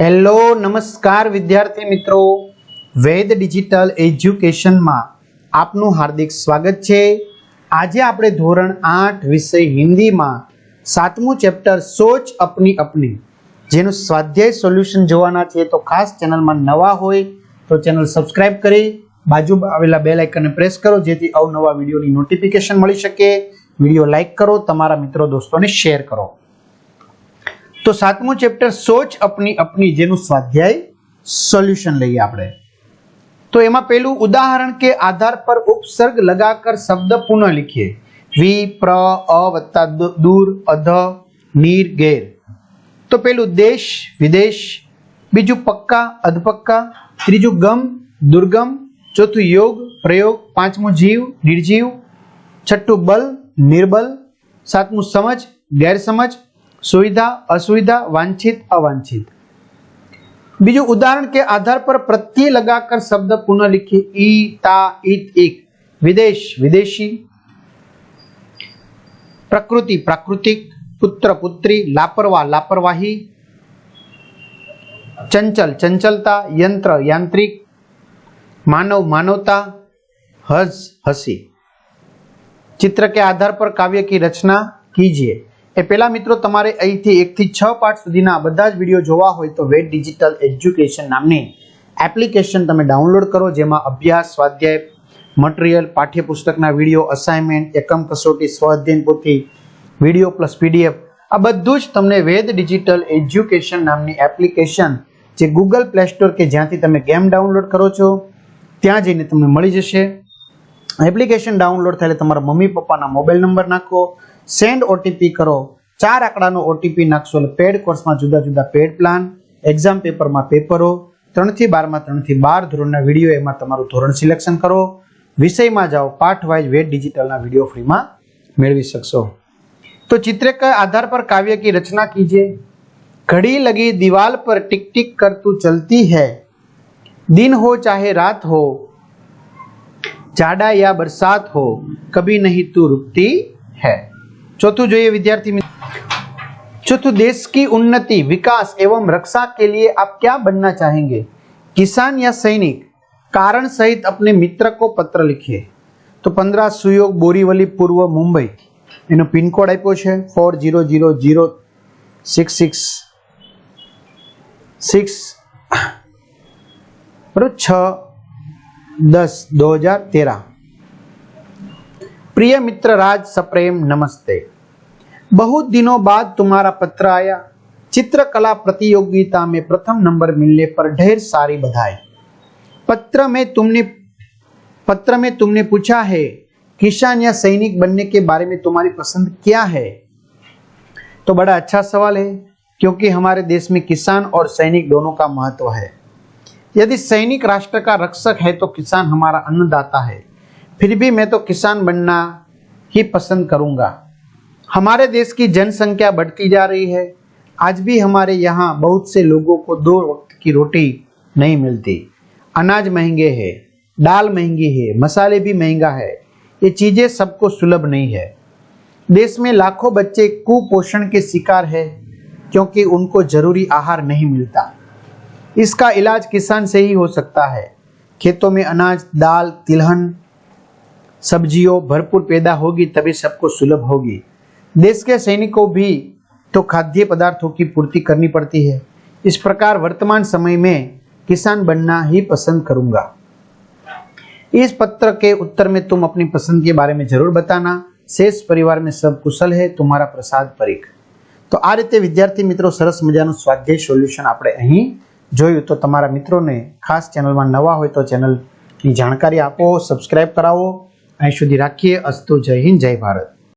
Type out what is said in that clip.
Hello, નમસ્કાર વિદ્યાર્થી મિત્રો. વેદ ડિજિટલ એજ્યુકેશનમાં આપનું હાર્દિક સ્વાગત છે. આજે આપણે ધોરણ આઠ વિષય હિન્દીમાં સાતમું ચેપ્ટર સોચ અપની અપની જેનું સ્વાધ્યાય સોલ્યુશન જોવાના છે. તો ખાસ ચેનલમાં નવા હોય તો ચેનલ સબસ્ક્રાઇબ કરી, બાજુમાં આવેલા બે આઇકનને પ્રેસ કરો, જેથી અવનવા વિડીયોની નોટિફિકેશન મળી શકે. વીડિયો લાઇક કરો, તમારા મિત્રો, દોસ્તોને શેર કરો. તો સાતમું ચેપ્ટર સોચ અપની અપની જેનું સ્વાધ્યાય સોલ્યુશન લઈએ આપણે. તો એમાં પેલું ઉદાહરણ કે આધાર પર ઉપસર્ગ લગાકર શબ્દ પુનઃ લખીએ. વી, પ્ર, અ વત્તા દૂર, અધ, નીર, ગેર. તો પેલું દેશ, વિદેશ, બીજું પક્કા, અધપક્કા, ત્રીજું ગમ, દુર્ગમ, ચોથું યોગ, પ્રયોગ, પાંચમું જીવ, નિર્જીવ, છઠ્ઠું બલ, નિર્બલ, સાતમું સમજ, ગેરસમજ સુવિધા અસુવિધા વાંછિત અવાંછિત બીજું ઉદાહરણ કે આધાર પર પ્રત્યય लगाकर शब्द पुनः लिखिए ઈ તા ઈત ઇક વિદેશ વિદેશી પ્રકૃતિ પ્રાકૃતિક પુત્ર પુત્રી લાપરવા લાપરવાહી ચંચલ ચંચલતા યંત્ર યાંત્રિક માનવ માનવતા હસ હસી चित्र के आधार पर काव्य की रचना कीजिए એ પહેલા મિત્રો તમારે અહીંથી એકથી છ પાઠ સુધીના બધા જ વીડિયો જોવા હોય તો વેટ ડિજિટલ એજ્યુકેશન નામની એપ્લિકેશન તમે ડાઉનલોડ કરો, જેમાં અભ્યાસ, સ્વાધ્યાય મટીરિયલ પાઠ્યપુસ્તકના વીડિયો અસાઇનમેન્ટ એકમ કસોટી સ્વાધ્યાયન પોથી વીડિયો પ્લસ પીડીએફ આ બધું જ તમને વેદ ડિજિટલ એજ્યુકેશન નામની એપ્લિકેશન જે ગૂગલ પ્લે સ્ટોર કે જ્યાંથી તમે ગેમ ડાઉનલોડ કરો છો, ત્યાં જઈને તમને મળી જશે. એપ્લિકેશન ડાઉનલોડ થાય તમારા મમ્મી પપ્પાના મોબાઈલ નંબર નાખો સેન્ડ ઓટીપી કરો ચાર આંકડાનો ઓટીપી નાખશો એટલે પેડ કોર્સમાં જુદા જુદા પેડ પ્લાન એક્ઝામ પેપરમાં પેપરો ત્રણથી બારમાં ત્રણથી બાર ધોરણના વિડીયો એમાં તમારું ધોરણ સિલેક્શન કરો વિષયમાં જાઓ પાઠ વાઇઝ વેટ ડિજિટલના વિડીયો ફ્રીમાં મેળવી શકશો तो चित्र के आधार पर काव्य की रचना कीजिए घड़ी लगी दीवार पर टिक टिक कर तू चलती है दिन हो चाहे रात हो जाड़ा या बरसात हो कभी नहीं तू रुकती है चौथું જોઈએ વિદ્યાર્થી મિત્ર चौथું देश की उन्नति विकास एवं रक्षा के लिए आप क्या बनना चाहेंगे किसान या सैनिक कारण सहित अपने मित्र को पत्र लिखिए તો પંદરા સુયોગ બોરીવલી પૂર્વ મુંબઈ એનો પિનકોડ આપ્યો છે four zero zero zero six six six બરોબર છ દસ દो हजार तेरह प्रिय मित्र राज सप्रेम, नमस्ते। बहुत दिनों बाद तुम्हारा पत्र आया। चित्रकला प्रतियोगिता में प्रथम नंबर मिलने पर ढेर सारी बधाई। पत्र में तुमने, पत्र में तुमने पूछा है, किसान या सैनिक बनने के बारे में तुम्हारी पसंद क्या है? तो बड़ा अच्छा सवाल है, क्योंकि हमारे देश में किसान और सैनिक दोनों का महत्व है। यदि सैनिक राष्ट्र का रक्षक है तो किसान हमारा अन्नदाता है। फिर भी मैं तो किसान बनना ही पसंद करूँगा। हमारे देश की जनसंख्या बढ़ती जा रही है। आज भी हमारे यहाँ बहुत से लोगों को दो वक्त की रोटी नहीं मिलती। अनाज महँगे हैं, दाल महँगी है, मसाले भी महँगा है। ये चीज़ें सबको सुलभ नहीं है। देश में लाखों बच्चे कुपोषण के शिकार है, क्योंकि उनको ज़रूरी आहार नहीं मिलता। इसका इलाज किसान से ही हो सकता है। खेतों में अनाज, दाल, तिलहन सब्जियों भरपूर पैदा होगी तभी सबको सुलभ होगी देश के सैनिकों भी तो खाद्य पदार्थों की पूर्ति करनी पड़ती है इस प्रकार वर्तमान समय में किसान बनना ही पसंद करूंगा इस पत्र के उत्तर में तुम अपनी पसंद के बारे में जरूर बताना शेष परिवार में सब कुशल है तुम्हारा प्रसाद परीख તો આ રીતે વિદ્યાર્થી મિત્રો સરસ મજાનું સ્વાધ્યાય સોલ્યુશન આપણે અહીં જોયું તો તમારા મિત્રોને ખાસ ચેનલમાં નવા હોય તો ચેનલની જાણકારી આપો સબસ્ક્રાઇબ કરાવો અહીં સુધી રાખીએ અસ્તુ જય હિન્દ જય ભારત